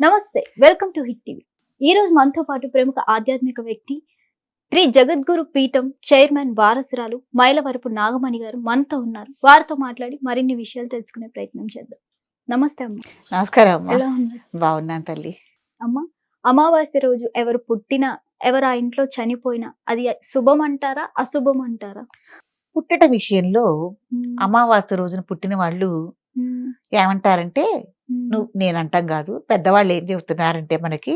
నమస్తే welcome to hit TV. ఈ రోజు మనతో పాటు ప్రముఖ ఆధ్యాత్మిక వ్యక్తి శ్రీ జగద్గురు పీఠం చైర్మన్ వారసురాలు మైలవరపు నాగమణి గారు మనతో ఉన్నారు. వారితో మాట్లాడి మరిన్ని విషయాలు తెలుసుకునే ప్రయత్నం చేద్దాం. నమస్తే అమ్మ. నమస్కారం అమ్మా. ఎలా ఉన్నారు? బాగున్నాను తల్లి. అమ్మ అమావాస్య రోజు ఎవరు పుట్టినా ఎవరు ఆ ఇంట్లో చనిపోయినా అది శుభం అంటారా అశుభం అంటారా పుట్టట విషయంలో అమావాస్య రోజున పుట్టిన వాళ్ళు ఏమంటారంటే నువ్వు నేను అంటాం కాదు. పెద్దవాళ్ళు ఏం చెబుతున్నారంటే మనకి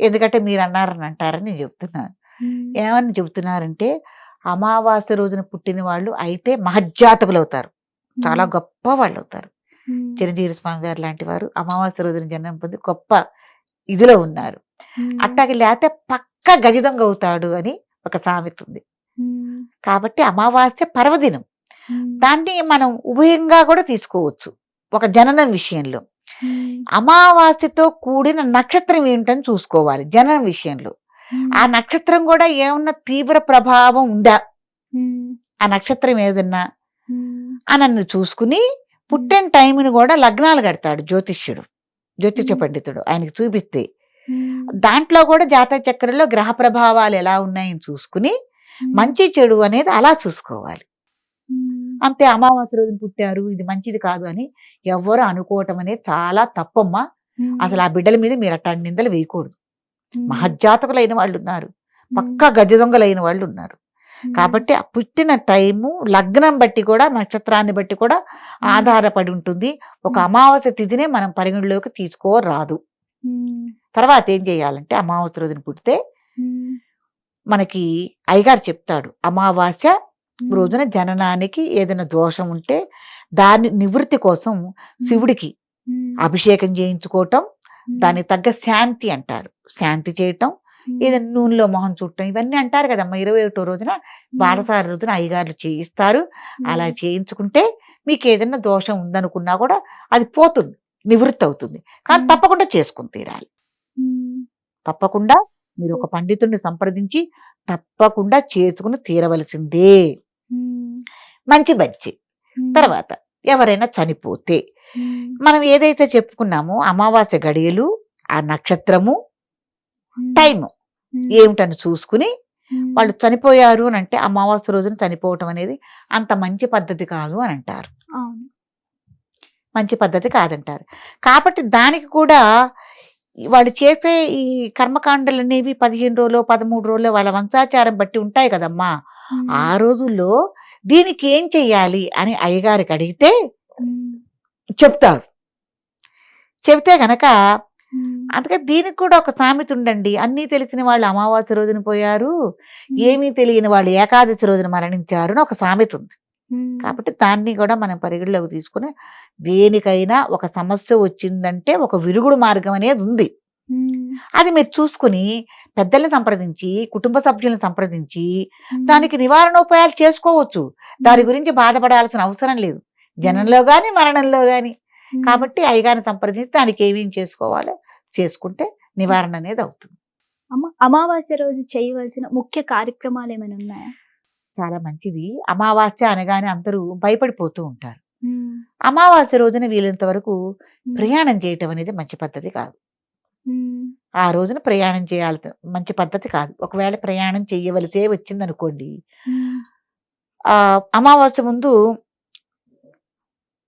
ఎందుకంటే మీరు అన్నారని అంటారని నేను చెప్తున్నాను ఉమ్, ఏమని చెబుతున్నారంటే అమావాస్య రోజున పుట్టిన వాళ్ళు అయితే మహజ్జాతకులు అవుతారు చాలా గొప్ప వాళ్ళు అవుతారు చిరంజీవి స్వామి గారు లాంటి వారు అమావాస్య రోజున జన్మ పొంది గొప్ప ఇదిలో ఉన్నారు. అట్టాకి లేకపోతే పక్క గజదొంగ అవుతాడు అని ఒక సామెత ఉంది. కాబట్టి అమావాస్య పర్వదినం. దాన్ని మనం ఉభయంగా కూడా తీసుకోవచ్చు. ఒక జననం విషయంలో. అమావాస్యతో కూడిన నక్షత్రం ఏంటని చూసుకోవాలి జననం విషయంలో. ఆ నక్షత్రం కూడా ఏమన్నా తీవ్ర ప్రభావం ఉందా? ఆ నక్షత్రం ఏదన్నా? అని చూసుకుని పుట్టిన టైంని కూడా లగ్నాలు కడతాడు జ్యోతిష్యుడు జ్యోతిష మ్మ్. పండితుడు ఆయనకి చూపిస్తే. దాంట్లో కూడా జాతక చక్రంలో గ్రహ ప్రభావాలు ఎలా ఉన్నాయని చూసుకుని మంచి చెడు అనేది అలా చూసుకోవాలి. అంతే అమావాస్య రోజున పుట్టారు ఇది మంచిది కాదు అని ఎవ్వరు అనుకోవటం అనేది చాలా తప్పమ్మా. అసలు ఆ బిడ్డల మీద మీరు అట్లాంటి నిందలు వేయకూడదు. ఉమ్, మహజ్జాతకులైన వాళ్ళు ఉన్నారు పక్కా గజదొంగలైన వాళ్ళు ఉన్నారు కాబట్టి ఆ పుట్టిన టైము లగ్నం బట్టి కూడా నక్షత్రాన్ని బట్టి కూడా ఆధారపడి ఉంటుంది. ఒక. అమావాస్య తిథినే మనం పరిగణలోకి తీసుకోరాదు. తర్వాత ఏం చేయాలంటే అమావాస్య రోజున పుడితే మనకి అయ్యగారు చెప్తాడు అమావాస్య రోజున జననానికి ఏదైనా దోషం ఉంటే దాని నివృత్తి కోసం శివుడికి అభిషేకం చేయించుకోవటం దానికి తగ్గ శాంతి అంటారు. శాంతి చేయటం ఏదైనా నూనెలో మొహం చుట్టం ఇవన్నీ అంటారు కదమ్మా. ఇరవై ఒకటో రోజున బాలసారి రోజున అయ్యగారులు చేయిస్తారు. అలా చేయించుకుంటే మీకు ఏదైనా దోషం ఉందనుకున్నా కూడా అది పోతుంది నివృత్తి అవుతుంది. కానీ. తప్పకుండా చేసుకుని తీరాలి. తప్పకుండా మీరు ఒక పండితుడిని సంప్రదించి తప్పకుండా చేసుకుని తీరవలసిందే. మంచి మంచి. తర్వాత ఎవరైనా చనిపోతే మనం ఏదైతే చెప్పుకున్నామో అమావాస్య గడియలు ఆ నక్షత్రము టైము ఏమిటని చూసుకుని వాళ్ళు చనిపోయారు అని అంటే అమావాస్య రోజున చనిపోవటం అనేది అంత మంచి పద్ధతి కాదు అని అంటారు. మంచి పద్ధతి కాదంటారు. కాబట్టి దానికి కూడా వాళ్ళు చేసే ఈ కర్మకాండలు అనేవి పదిహేను రోజులు పదమూడు రోజులు వాళ్ళ వంశాచారం బట్టి ఉంటాయి కదమ్మా. ఆ రోజుల్లో దీనికి ఏం చెయ్యాలి అని అయ్యగారికి అడిగితే చెప్తారు. చెబితే గనక అందుకే దీనికి కూడా ఒక సామెత ఉండండి. అన్నీ తెలిసిన వాళ్ళు అమావాస్య రోజున పోయారు ఏమీ తెలియని వాళ్ళు ఏకాదశి రోజున మరణించారు అని ఒక సామెత ఉంది. కాబట్టి దాన్ని కూడా మనం పరిగణలోకి తీసుకుని దేనికైనా ఒక సమస్య వచ్చిందంటే ఒక విరుగుడు మార్గం అనేది ఉంది. అది మీరు చూసుకుని పెద్దల్ని సంప్రదించి కుటుంబ సభ్యులను సంప్రదించి దానికి నివారణోపాయాలు చేసుకోవచ్చు. దాని గురించి బాధపడాల్సిన అవసరం లేదు. జనంలో గాని మరణంలో గాని. ఉమ్, కాబట్టి అయ్యగారిని సంప్రదించి దానికి ఏమేం చేసుకోవాలో చేసుకుంటే నివారణ అనేది అవుతుంది. అమ్మ అమావాస్య రోజు చేయవలసిన ముఖ్య కార్యక్రమాలు ఏమైనా ఉన్నాయా? చాలా మంచిది. అమావాస్య అనగానే అందరూ భయపడిపోతూ ఉంటారు. అమావాస్య రోజున వీలైనంత వరకు ప్రయాణం చేయటం అనేది మంచి పద్ధతి కాదు. ఆ రోజున ప్రయాణం చేయాలి. మంచి పద్ధతి కాదు. ఒకవేళ ప్రయాణం చేయవలసే వచ్చిందనుకోండి. ఉమ్, ఆ అమావాస్య ముందు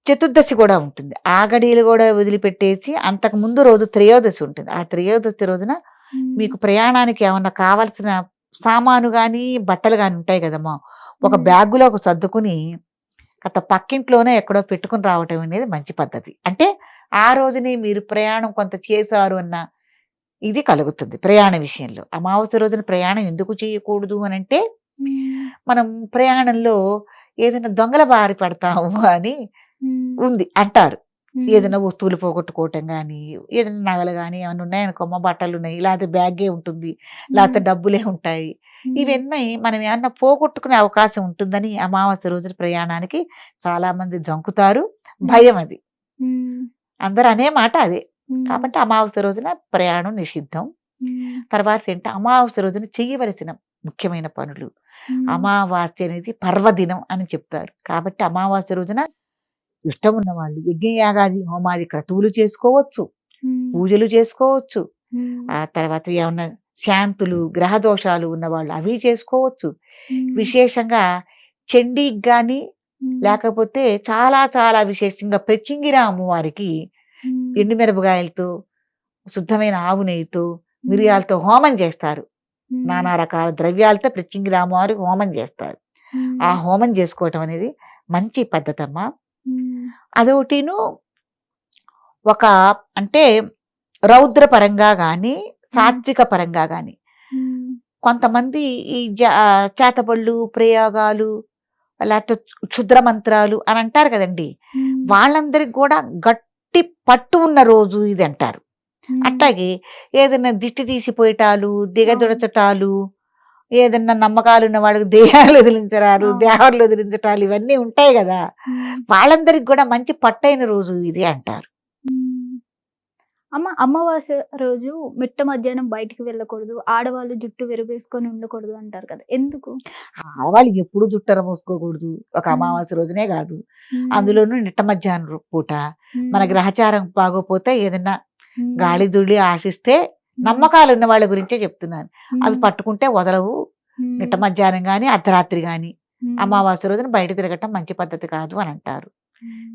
చతుర్దశి కూడా ఉంటుంది. ఆ గడియలు కూడా వదిలిపెట్టేసి అంతకు ముందు రోజు త్రయోదశి ఉంటుంది. ఆ త్రయోదశి రోజున మీకు ప్రయాణానికి ఏమన్నా కావాల్సిన సామాను కానీ బట్టలు కానీ ఉంటాయి కదమ్మా. ఒక బ్యాగులో ఒక సర్దుకుని గత పక్కింట్లోనే ఎక్కడో పెట్టుకుని రావటం అనేది మంచి పద్ధతి. అంటే ఆ రోజునే మీరు ప్రయాణం కొంత చేశారు అన్న ఇది కలుగుతుంది ప్రయాణ విషయంలో. అమావాస్య రోజున ప్రయాణం ఎందుకు చేయకూడదు అని అంటే మనం ప్రయాణంలో ఏదైనా దొంగల బారి పడతాము అని ఉంది అంటారు. ఏదైనా వస్తువులు పోగొట్టుకోవటం కానీ ఏదైనా నగలు కానీ ఏమైనా ఉన్నాయనుకోమ్మ బట్టలు ఉన్నాయి లేకపోతే బ్యాగే ఉంటుంది లేకపోతే డబ్బులే ఉంటాయి. ఇవన్నీ మనం ఏమన్నా పోగొట్టుకునే అవకాశం ఉంటుందని అమావాస్య రోజున ప్రయాణానికి చాలా మంది జంకుతారు భయం అది. అందరు అనే మాట అదే. కాబట్టి అమావాస్య రోజున ప్రయాణం నిషిద్ధం. తర్వాత ఏంటి? అమావాస్య రోజున చేయవలసిన ముఖ్యమైన పనులు. అమావాస్య అనేది పర్వదినం అని చెప్తారు. కాబట్టి అమావాస్య రోజున ఇష్టం ఉన్న వాళ్ళు యజ్ఞయాగాది హోమాది క్రతువులు చేసుకోవచ్చు. పూజలు చేసుకోవచ్చు. ఆ తర్వాత ఏమన్నా శాంతులు గ్రహ దోషాలు ఉన్నవాళ్ళు అవి చేసుకోవచ్చు. విశేషంగా చండీకి కానీ లేకపోతే చాలా చాలా విశేషంగా ప్రచింగిర అమ్మవారికి ఎండుమిరపకాయలతో శుద్ధమైన ఆవు నెయ్యితో మిరియాలతో హోమం చేస్తారు. నానా రకాల ద్రవ్యాలతో ప్రచింగిర అమ్మవారికి హోమం చేస్తారు. ఆ హోమం. చేసుకోవటం అనేది మంచి పద్ధతి అమ్మా అదొకటిను ఒక అంటే రౌద్ర పరంగా గాని సాత్విక పరంగా గాని. ఉమ్, కొంతమంది ఈ చేతబళ్ళు ప్రయోగాలు లేకపోతే క్షుద్ర మంత్రాలు అని అంటారు కదండి. వాళ్ళందరికి కూడా గట్టి పట్టు ఉన్న రోజు ఇది అంటారు అట్లాగే ఏదైనా దిష్టి తీసిపోయటాలు దిగదొడచటాలు ఏదన్నా నమ్మకాలు ఉన్న వాళ్ళకి దేహాలు వదిలించరారు. దేహాలు వదిలించటాలు ఇవన్నీ ఉంటాయి కదా. వాళ్ళందరికి కూడా మంచి పట్టైన రోజు ఇది అంటారు. అమ్మ అమావాస్య రోజు మిట్ట మధ్యాహ్నం బయటికి వెళ్ళకూడదు. ఆడవాళ్ళు జుట్టు విరవేసుకొని ఉండకూడదు అంటారు కదా. ఎందుకు? ఆడవాళ్ళు ఎప్పుడు జుట్టర పోసుకోకూడదు ఒక. అమావాస్య రోజునే కాదు. అందులోనూ నిట్ట మధ్యాహ్నం పూట మన గ్రహచారం బాగోపోతే ఏదన్నా ఉమ్, గాలి దుళ్ళి ఆశిస్తే నమ్మకాలు ఉన్న వాళ్ళ గురించే చెప్తున్నాను. అవి పట్టుకుంటే వదలవు. ఉమ్, నిట్ట మధ్యాహ్నం గాని అర్ధరాత్రి గాని ఉమ్, అమావాస్య రోజున బయట తిరగటం మంచి పద్ధతి కాదు అని అంటారు.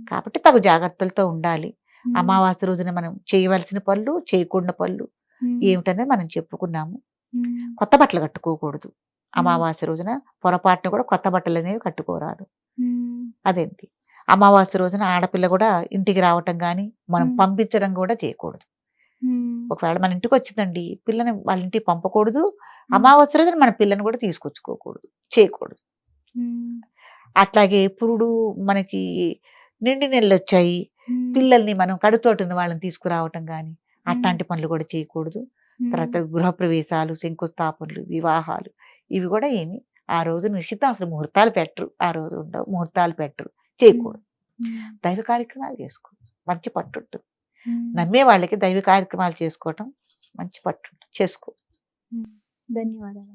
కాబట్టి తగు జాగ్రత్తలతో ఉండాలి. అమావాస్య రోజున మనం చేయవలసిన పనులు చేయకుండా పనులు ఏమిటనేది మనం చెప్పుకున్నాము. కొత్త బట్టలు కట్టుకోకూడదు. అమావాస్య రోజున పొరపాటున కూడా కొత్త బట్టలు అనేవి కట్టుకోరాదు. అదేంటి? అమావాస్య రోజున ఆడపిల్ల కూడా ఇంటికి రావటం కానీ మనం. పంపించడం కూడా చేయకూడదు. ఒకవేళ మన ఇంటికి వచ్చిందండి పిల్లని వాళ్ళ ఇంటికి పంపకూడదు. అమావాస్య రోజున మన పిల్లని కూడా తీసుకొచ్చుకోకూడదు. చేయకూడదు. అట్లాగే పురుడు మనకి నిండి నెలలు వచ్చాయి పిల్లల్ని మనం కడుతోటున్న వాళ్ళని తీసుకురావటం కానీ. అట్లాంటి పనులు కూడా చేయకూడదు. తర్వాత గృహప్రవేశాలు శంకుస్థాపనలు వివాహాలు ఇవి కూడా ఏమి ఆ రోజు నిశ్చితం అసలు ముహూర్తాలు పెట్టరు. ఆ రోజు ఉండవు ముహూర్తాలు పెట్టరు. చేయకూడదు. దైవ కార్యక్రమాలు చేసుకోవచ్చు. మంచి పట్టు ఉమ్, నమ్మే వాళ్ళకి దైవ కార్యక్రమాలు చేసుకోవటం మంచి పట్టు చేసుకోవచ్చు. ధన్యవాదాలు